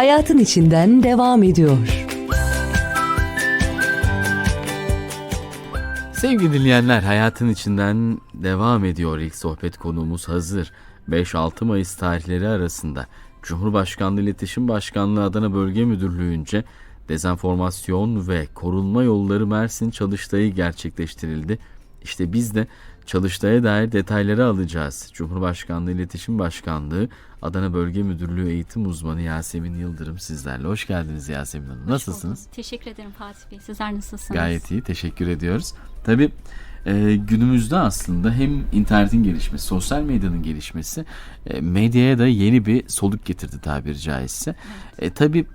hayatın içinden devam ediyor. Sevgili dinleyenler hayatın içinden devam ediyor ilk sohbet konuğumuz hazır. 5-6 Mayıs tarihleri arasında Cumhurbaşkanlığı İletişim Başkanlığı Adana Bölge Müdürlüğü'nce dezenformasyon ve korunma yolları Mersin çalıştayı gerçekleştirildi. İşte biz de çalıştaya dair detayları alacağız. Cumhurbaşkanlığı İletişim Başkanlığı Adana Bölge Müdürlüğü Eğitim Uzmanı Yasemin Yıldırım sizlerle. Hoş geldiniz Yasemin Hanım. Nasılsınız? Teşekkür ederim Fatih Bey. Sizler nasılsınız? Gayet iyi. Teşekkür ediyoruz. Tabii e, günümüzde aslında hem internetin gelişmesi, sosyal medyanın gelişmesi e, medyaya da yeni bir soluk getirdi tabiri caizse. E, tabii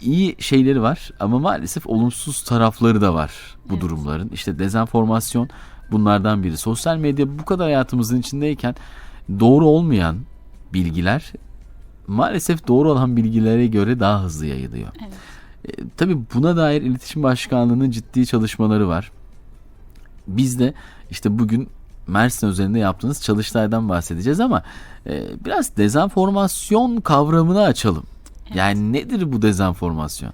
iyi şeyleri var ama maalesef olumsuz tarafları da var bu Evet. durumların. İşte dezenformasyon bunlardan biri. Sosyal medya bu kadar hayatımızın içindeyken doğru olmayan bilgiler maalesef doğru olan bilgilere göre daha hızlı yayılıyor. Evet. E, tabii buna dair İletişim Başkanlığı'nın ciddi çalışmaları var. Biz de işte bugün Mersin üzerinde yaptığınız çalıştaydan bahsedeceğiz ama e, biraz dezenformasyon kavramını açalım. Yani nedir bu dezenformasyon?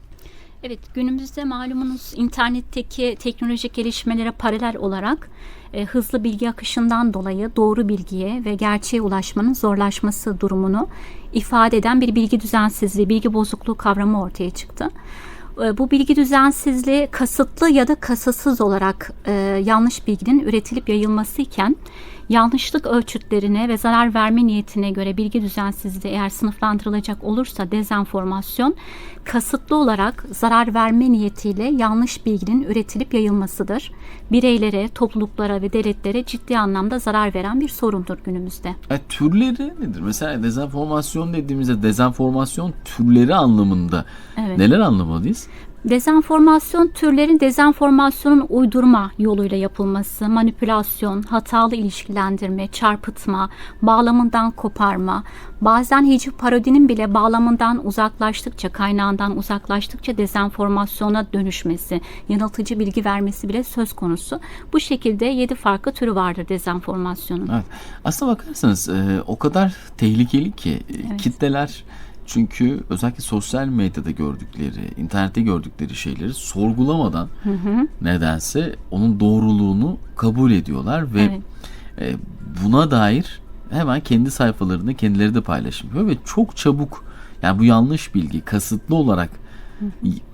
Evet, günümüzde malumunuz internetteki teknolojik gelişmelere paralel olarak e, hızlı bilgi akışından dolayı doğru bilgiye ve gerçeğe ulaşmanın zorlaşması durumunu ifade eden bir bilgi düzensizliği, bilgi bozukluğu kavramı ortaya çıktı. E, Bu bilgi düzensizliği kasıtlı ya da kasıtsız olarak e, yanlış bilginin üretilip yayılması iken yanlışlık ölçütlerine ve zarar verme niyetine göre bilgi düzensizliği eğer sınıflandırılacak olursa dezenformasyon kasıtlı olarak zarar verme niyetiyle yanlış bilginin üretilip yayılmasıdır. Bireylere, topluluklara ve devletlere ciddi anlamda zarar veren bir sorundur günümüzde. E, türleri nedir? Mesela dezenformasyon dediğimizde dezenformasyon türleri anlamında Evet. neler anlamalıyız? Dezenformasyon türlerin dezenformasyonun uydurma yoluyla yapılması, manipülasyon, hatalı ilişkilendirme, çarpıtma, bağlamından koparma, bazen hiciv parodinin bile bağlamından uzaklaştıkça, kaynağından uzaklaştıkça dezenformasyona dönüşmesi, yanıltıcı bilgi vermesi bile söz konusu. Bu şekilde yedi farklı türü vardır dezenformasyonun. Evet. Aslına bakarsanız o kadar tehlikeli ki Evet. kitleler çünkü özellikle sosyal medyada gördükleri, internette gördükleri şeyleri sorgulamadan nedense onun doğruluğunu kabul ediyorlar ve Evet. e, buna dair hemen kendi sayfalarında kendileri de paylaşım yapıyor ve çok çabuk yani bu yanlış bilgi kasıtlı olarak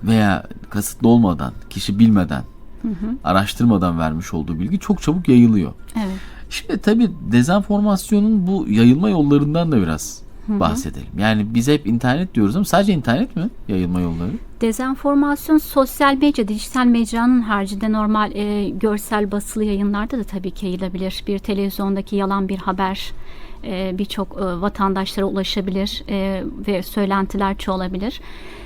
veya kasıtlı olmadan, kişi bilmeden, araştırmadan vermiş olduğu bilgi çok çabuk yayılıyor. Evet. Şimdi tabii dezenformasyonun bu yayılma yollarından da biraz bahsedelim. Yani biz hep internet diyoruz ama sadece internet mi yayılma yolları? Dezenformasyon sosyal medya, dijital mecranın haricinde normal e, görsel basılı yayınlarda da tabii ki yayılabilir. Bir televizyondaki yalan bir haber e, birçok e, vatandaşlara ulaşabilir e, ve söylentiler çoğalabilir.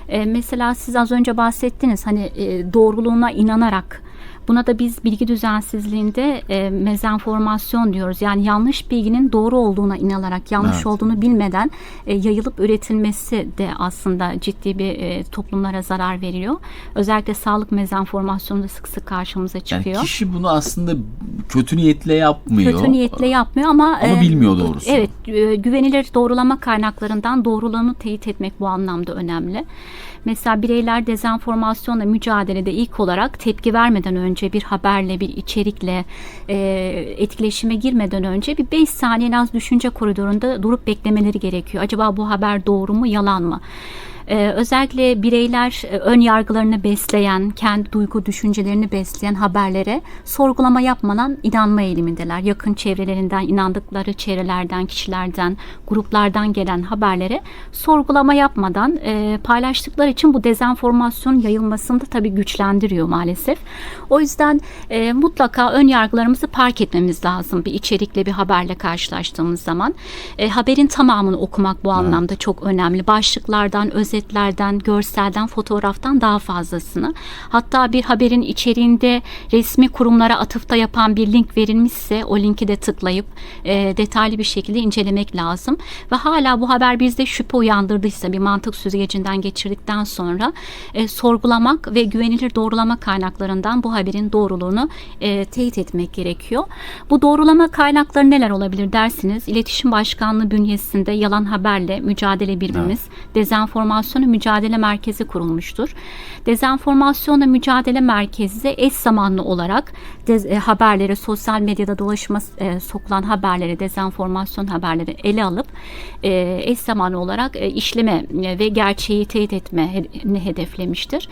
E, mesela siz az önce bahsettiniz hani e, doğruluğuna inanarak Buna da biz bilgi düzensizliğinde e, mezenformasyon diyoruz. Yani yanlış bilginin doğru olduğuna inanarak, yanlış Evet. olduğunu bilmeden e, yayılıp üretilmesi de aslında ciddi bir e, toplumlara zarar veriyor. Özellikle sağlık mezenformasyonu da sık sık karşımıza Yani çıkıyor. kişi bunu aslında kötü niyetle yapmıyor. Kötü niyetle yapmıyor ama Ama bilmiyor doğrusu. Evet, e, güvenilir doğrulama kaynaklarından doğruluğunu teyit etmek bu anlamda önemli. Mesela bireyler dezenformasyonla mücadelede ilk olarak tepki vermeden önce bir haberle, bir içerikle e, etkileşime girmeden önce bir 5 saniye en az düşünce koridorunda durup beklemeleri gerekiyor. Acaba bu haber doğru mu, yalan mı? Ee, özellikle bireyler e, ön yargılarını besleyen, kendi duygu düşüncelerini besleyen haberlere sorgulama yapmadan inanma eğilimindeler. Yakın çevrelerinden, inandıkları çevrelerden, kişilerden, gruplardan gelen haberlere sorgulama yapmadan e, paylaştıkları için bu dezenformasyon yayılmasını da tabii güçlendiriyor maalesef. O yüzden e, mutlaka ön yargılarımızı park etmemiz lazım bir içerikle bir haberle karşılaştığımız zaman. E, haberin tamamını okumak bu anlamda çok önemli. Başlıklardan, özetlerden, görselden, fotoğraftan daha fazlasını. Hatta bir haberin içeriğinde resmi kurumlara atıfta yapan bir link verilmişse o linki de tıklayıp e, detaylı bir şekilde incelemek lazım. Ve hala bu haber bizde şüphe uyandırdıysa bir mantık süzgecinden geçirdikten sonra e, sorgulamak ve güvenilir doğrulama kaynaklarından bu haberin doğruluğunu e, teyit etmek gerekiyor. Bu doğrulama kaynakları neler olabilir dersiniz? İletişim Başkanlığı bünyesinde yalan haberle mücadele birimimiz, dezenformasyon Dezenformasyonla Mücadele Merkezi kurulmuştur. Dezenformasyonla Mücadele Merkezi eş zamanlı olarak e, haberleri, sosyal medyada dolaşıma e, sokulan haberleri, dezenformasyon haberleri ele alıp e, eş zamanlı olarak e, işleme e, ve gerçeği teyit etmeni hedeflemiştir.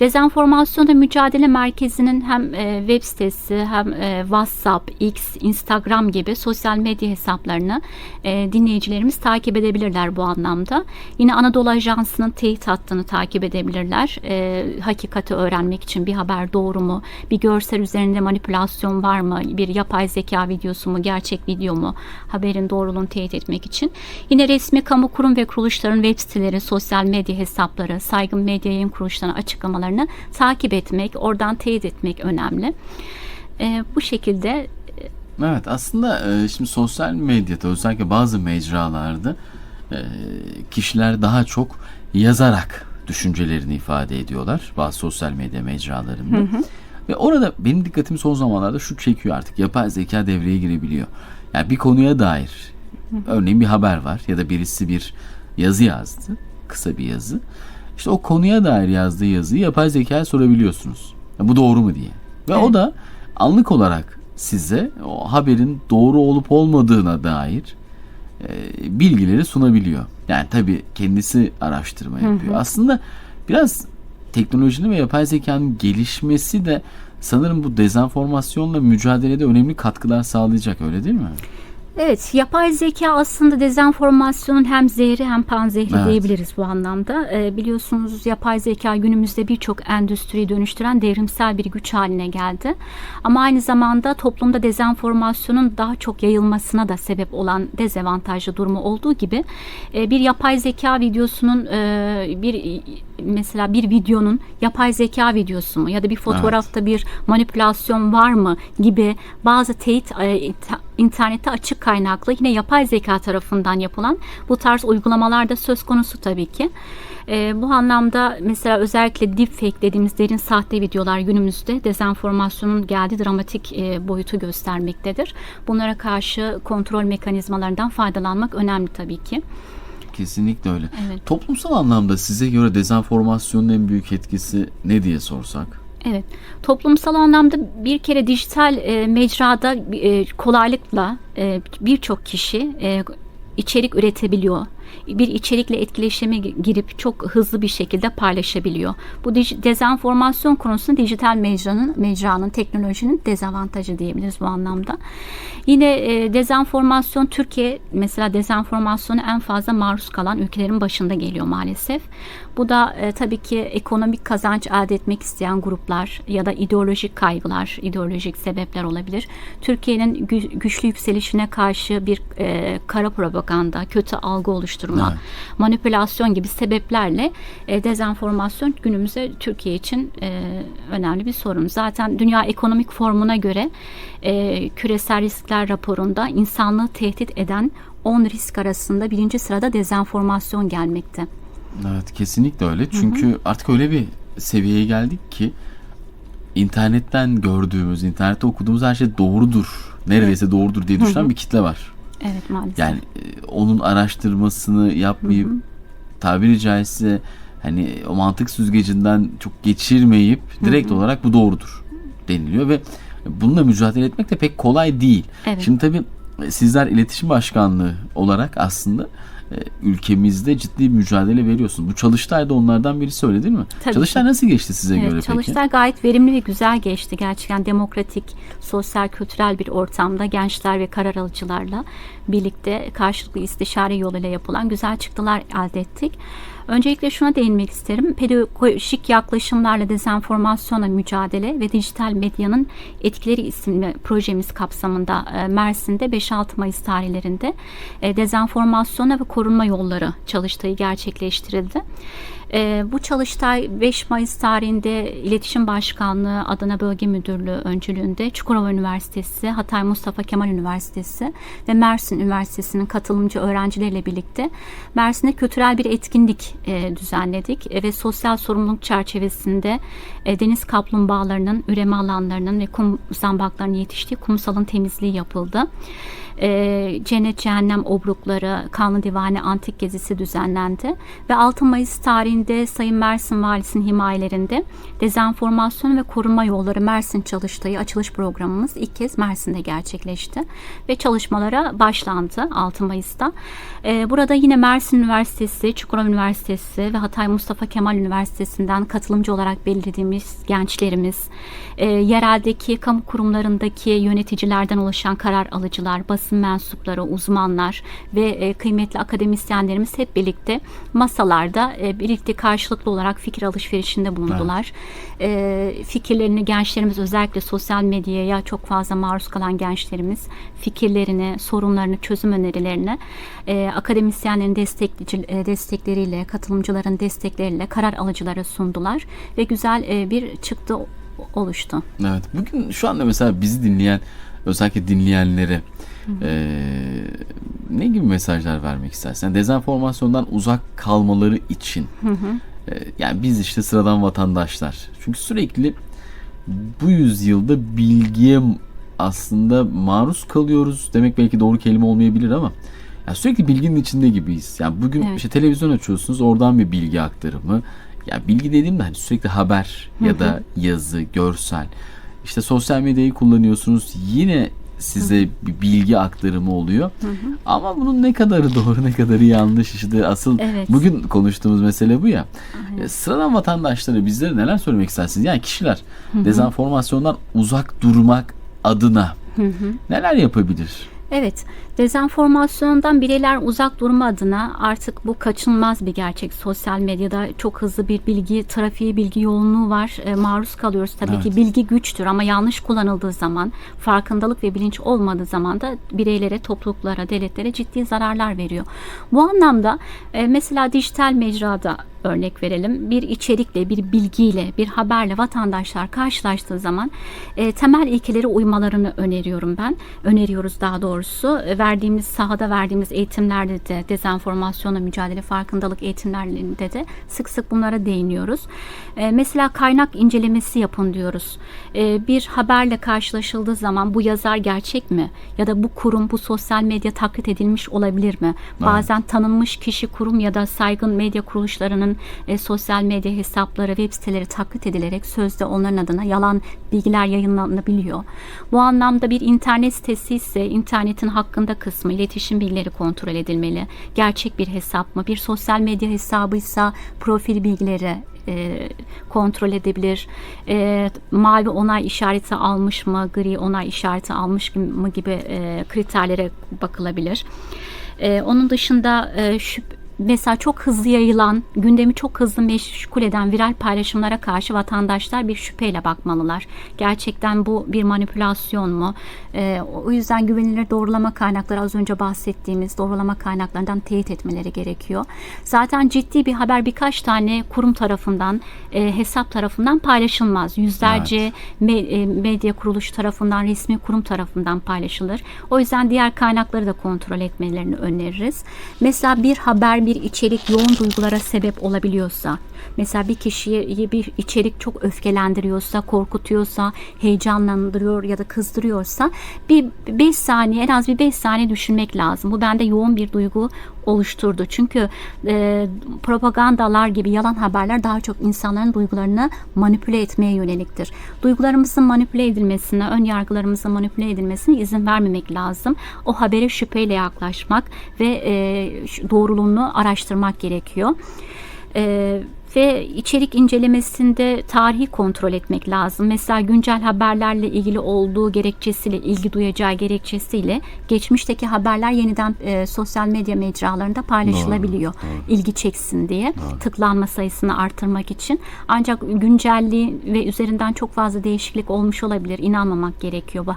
Dezenformasyonla Mücadele Merkezi'nin hem e, web sitesi hem e, WhatsApp, X, Instagram gibi sosyal medya hesaplarını e, dinleyicilerimiz takip edebilirler bu anlamda. Yine Anadolu Ajansı'nın teyit hattını takip edebilirler. E, hakikati öğrenmek için bir haber doğru mu, bir görsel üzerinde manipülasyon var mı, bir yapay zeka videosu mu, gerçek video mu, haberin doğruluğunu teyit etmek için. Yine resmi kamu kurum ve kuruluşların web siteleri, sosyal medya hesapları, saygın medya yayın kuruluşlarının açıklamalarını takip etmek, oradan teyit etmek önemli. E, bu şekilde Evet aslında e, şimdi sosyal medyada özellikle bazı mecralarda e, kişiler daha çok yazarak düşüncelerini ifade ediyorlar bazı sosyal medya mecralarında. Ve orada benim dikkatimi son zamanlarda şu çekiyor artık yapay zeka devreye girebiliyor. Yani bir konuya dair örneğin bir haber var ya da birisi bir yazı yazdı kısa bir yazı. İşte o konuya dair yazdığı yazıyı yapay zekaya sorabiliyorsunuz. Ya bu doğru mu diye. Ve o da anlık olarak size o haberin doğru olup olmadığına dair bilgileri sunabiliyor. Yani tabii kendisi araştırma yapıyor. Aslında biraz teknolojinin ve yapay zekanın gelişmesi de sanırım bu dezenformasyonla mücadelede önemli katkılar sağlayacak öyle değil mi? Evet, yapay zeka aslında dezenformasyonun hem zehri hem panzehri Evet. diyebiliriz bu anlamda. Ee, biliyorsunuz yapay zeka günümüzde birçok endüstriyi dönüştüren devrimsel bir güç haline geldi. Ama aynı zamanda toplumda dezenformasyonun daha çok yayılmasına da sebep olan dezavantajlı durumu olduğu gibi e, bir yapay zeka videosunun e, bir mesela bir videonun yapay zeka videosu mu ya da bir fotoğrafta bir manipülasyon var mı gibi bazı teyit e, inter- internette açık kaynaklı yine yapay zeka tarafından yapılan bu tarz uygulamalar da söz konusu tabii ki. E, bu anlamda mesela özellikle deepfake dediğimiz derin sahte videolar günümüzde dezenformasyonun geldiği dramatik e, boyutu göstermektedir. Bunlara karşı kontrol mekanizmalarından faydalanmak önemli tabii ki. Kesinlikle öyle. Evet. Toplumsal anlamda size göre dezenformasyonun en büyük etkisi ne diye sorsak? Evet, toplumsal anlamda bir kere dijital e, mecrada e, kolaylıkla e, birçok kişi e, içerik üretebiliyor. Bir içerikle etkileşime gi- girip çok hızlı bir şekilde paylaşabiliyor. Bu dezenformasyon konusunda dijital mecranın, mecranın, teknolojinin dezavantajı diyebiliriz bu anlamda. Yine e, dezenformasyon Türkiye mesela dezenformasyona en fazla maruz kalan ülkelerin başında geliyor maalesef. Bu da e, tabii ki ekonomik kazanç elde etmek isteyen gruplar ya da ideolojik kaygılar, ideolojik sebepler olabilir. Türkiye'nin gü- güçlü yükselişine karşı bir e, kara propaganda, kötü algı oluşturma, Evet. manipülasyon gibi sebeplerle e, dezenformasyon günümüzde Türkiye için e, önemli bir sorun. Zaten Dünya Ekonomik Formu'na göre e, küresel riskler raporunda insanlığı tehdit eden 10 risk arasında birinci sırada dezenformasyon gelmekte. Evet kesinlikle öyle. Çünkü artık öyle bir seviyeye geldik ki internetten gördüğümüz, internette okuduğumuz her şey doğrudur. Neredeyse doğrudur diye düşünen bir kitle var. Evet maalesef. Yani e, onun araştırmasını yapmayıp tabiri caizse hani o mantık süzgecinden çok geçirmeyip direkt olarak bu doğrudur deniliyor ve bununla mücadele etmek de pek kolay değil. Evet. Şimdi tabii sizler iletişim başkanlığı olarak aslında ülkemizde ciddi mücadele veriyorsunuz. Bu Çalıştay da onlardan birisi öyle değil mi? Tabii Çalıştay ki. nasıl geçti size Evet, göre peki? Çalıştay gayet verimli ve güzel geçti. Gerçekten demokratik, sosyal, kültürel bir ortamda gençler ve karar alıcılarla birlikte karşılıklı istişare yoluyla yapılan güzel çıktılar elde ettik. Öncelikle şuna değinmek isterim. Pedagojik yaklaşımlarla dezenformasyonla mücadele ve dijital medyanın etkileri isimli projemiz kapsamında e, Mersin'de 5-6 Mayıs tarihlerinde e, dezenformasyona ve korunma yolları çalıştayı gerçekleştirildi. E, bu çalıştay 5 Mayıs tarihinde İletişim Başkanlığı Adana Bölge Müdürlüğü öncülüğünde Çukurova Üniversitesi, Hatay Mustafa Kemal Üniversitesi ve Mersin Üniversitesi'nin katılımcı öğrencileriyle birlikte Mersin'de kültürel bir etkinlik e, düzenledik E, ve sosyal sorumluluk çerçevesinde e, deniz kaplumbağalarının üreme alanlarının ve kum zambaklarının yetiştiği kumsalın temizliği yapıldı. E, Cennet Cehennem Obrukları, Kanlı Divane Antik Gezisi düzenlendi. Ve 6 Mayıs tarihinde Sayın Mersin Valisi'nin himayelerinde Dezenformasyon ve Koruma Yolları Mersin Çalıştayı açılış programımız ilk kez Mersin'de gerçekleşti. Ve çalışmalara başlandı 6 Mayıs'ta. E, burada yine Mersin Üniversitesi, Çukurova Üniversitesi ve Hatay Mustafa Kemal Üniversitesi'nden katılımcı olarak belirlediğimiz gençlerimiz, e, yereldeki kamu kurumlarındaki yöneticilerden oluşan karar alıcılar, basın mensupları, uzmanlar ve e, kıymetli akademisyenlerimiz hep birlikte masalarda e, birlikte karşılıklı olarak fikir alışverişinde bulundular. E, fikirlerini gençlerimiz özellikle sosyal medyaya çok fazla maruz kalan gençlerimiz fikirlerini, sorunlarını, çözüm önerilerini akademisyenlerin destekleriyle, katılımcıların destekleriyle karar alıcılara sundular ve güzel bir çıktı oluştu. Evet. Bugün şu anda mesela bizi dinleyen özellikle dinleyenlere eee, ne gibi mesajlar vermek istersin? Yani dezenformasyondan uzak kalmaları için. Eee, yani biz işte sıradan vatandaşlar. Çünkü sürekli bu yüzyılda bilgiye aslında maruz kalıyoruz. Demek belki doğru kelime olmayabilir ama ya sürekli bilginin içinde gibiyiz. Yani bugün Evet. işte televizyon açıyorsunuz oradan bir bilgi aktarımı. Ya bilgi dediğimde hani sürekli haber ya da yazı, görsel. İşte sosyal medyayı kullanıyorsunuz. Yine size bir bilgi aktarımı oluyor. Ama bunun ne kadarı doğru ne kadarı yanlış işte asıl Evet. bugün konuştuğumuz mesele bu ya. E, Sıradan vatandaşlara bizlere neler söylemek istersiniz? Yani kişiler dezenformasyondan uzak durmak adına neler yapabilir? Evet, dezenformasyondan bireyler uzak durma adına artık bu kaçınılmaz bir gerçek. Sosyal medyada çok hızlı bir bilgi trafiği, bilgi yoğunluğu var. E, maruz kalıyoruz. Tabii Evet. ki bilgi güçtür ama yanlış kullanıldığı zaman, farkındalık ve bilinç olmadığı zaman da bireylere, topluluklara, devletlere ciddi zararlar veriyor. Bu anlamda e, mesela dijital mecrada örnek verelim. Bir içerikle, bir bilgiyle, bir haberle vatandaşlar karşılaştığı zaman e, temel ilkelere uymalarını öneriyorum ben. Öneriyoruz daha doğrusu. E, verdiğimiz sahada verdiğimiz eğitimlerde de dezenformasyonla mücadele farkındalık eğitimlerinde de sık sık bunlara değiniyoruz. E, mesela kaynak incelemesi yapın diyoruz. E, bir haberle karşılaşıldığı zaman bu yazar gerçek mi? Ya da bu kurum, bu sosyal medya taklit edilmiş olabilir mi? Bazen tanınmış kişi, kurum ya da saygın medya kuruluşlarının e, sosyal medya hesapları, web siteleri taklit edilerek sözde onların adına yalan bilgiler yayınlanabiliyor. Bu anlamda bir internet sitesi ise internetin hakkında kısmı iletişim bilgileri kontrol edilmeli. Gerçek bir hesap mı? Bir sosyal medya hesabıysa profil bilgileri e, kontrol edebilir. E, mavi onay işareti almış mı, gri onay işareti almış mı gibi e, kriterlere bakılabilir. E, onun dışında e, şüp- mesela çok hızlı yayılan, gündemi çok hızlı meşgul eden viral paylaşımlara karşı vatandaşlar bir şüpheyle bakmalılar. Gerçekten bu bir manipülasyon mu? Ee, o yüzden güvenilir doğrulama kaynakları az önce bahsettiğimiz doğrulama kaynaklarından teyit etmeleri gerekiyor. Zaten ciddi bir haber birkaç tane kurum tarafından, e, hesap tarafından paylaşılmaz. Yüzlerce me- e, medya kuruluş tarafından, resmi kurum tarafından paylaşılır. O yüzden diğer kaynakları da kontrol etmelerini öneririz. Mesela bir haber, bir içerik yoğun duygulara sebep olabiliyorsa, mesela bir kişiyi bir içerik çok öfkelendiriyorsa, korkutuyorsa, heyecanlandırıyor ya da kızdırıyorsa bir 5 saniye en az bir 5 saniye düşünmek lazım. Bu bende yoğun bir duygu oluşturdu. Çünkü e, propagandalar gibi yalan haberler daha çok insanların duygularını manipüle etmeye yöneliktir. Duygularımızın manipüle edilmesine, ön yargılarımızın manipüle edilmesine izin vermemek lazım. O habere şüpheyle yaklaşmak ve e, doğruluğunu araştırmak gerekiyor. E, ve içerik incelemesinde tarihi kontrol etmek lazım. Mesela güncel haberlerle ilgili olduğu gerekçesiyle, ilgi duyacağı gerekçesiyle geçmişteki haberler yeniden e, sosyal medya mecralarında paylaşılabiliyor. İlgi çeksin diye, tıklanma sayısını artırmak için. Ancak güncelliği ve üzerinden çok fazla değişiklik olmuş olabilir. İnanmamak gerekiyor bu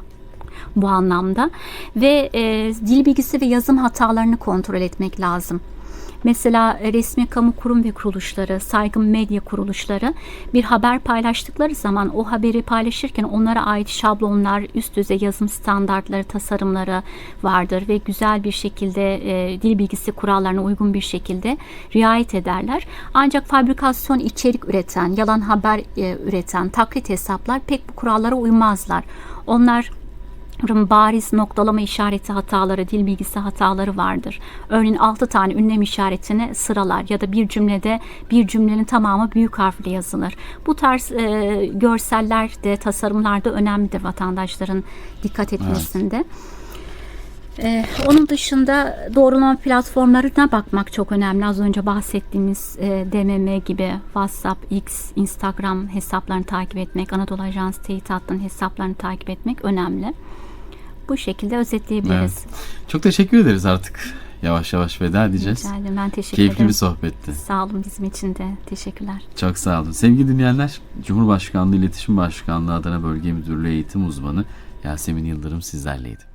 bu anlamda ve e, dil bilgisi ve yazım hatalarını kontrol etmek lazım. Mesela resmi kamu kurum ve kuruluşları, saygın medya kuruluşları bir haber paylaştıkları zaman o haberi paylaşırken onlara ait şablonlar, üst düzey yazım standartları, tasarımları vardır ve güzel bir şekilde e, dil bilgisi kurallarına uygun bir şekilde riayet ederler. Ancak fabrikasyon içerik üreten, yalan haber e, üreten taklit hesaplar pek bu kurallara uymazlar. Onlar bariz noktalama işareti hataları, dil bilgisi hataları vardır. Örneğin 6 tane ünlem işaretini sıralar ya da bir cümlede bir cümlenin tamamı büyük harfle yazılır. Bu tarz e, görseller de tasarımlarda önemlidir vatandaşların dikkat etmesinde. Ee, onun dışında doğrulama platformlarına bakmak çok önemli. Az önce bahsettiğimiz e, DMM gibi WhatsApp, X, Instagram hesaplarını takip etmek, Anadolu Ajans Teyit Hattı'nın hesaplarını takip etmek önemli. Bu şekilde özetleyebiliriz. Çok teşekkür ederiz artık. Yavaş yavaş veda edeceğiz. Rica ederim. Ben teşekkür Keyifli ederim. bir sohbetti. Sağ olun bizim için de. Teşekkürler. Çok sağ olun. Sevgili dinleyenler, Cumhurbaşkanlığı İletişim Başkanlığı Adana Bölge Müdürlüğü Eğitim Uzmanı Yasemin Yıldırım sizlerleydi.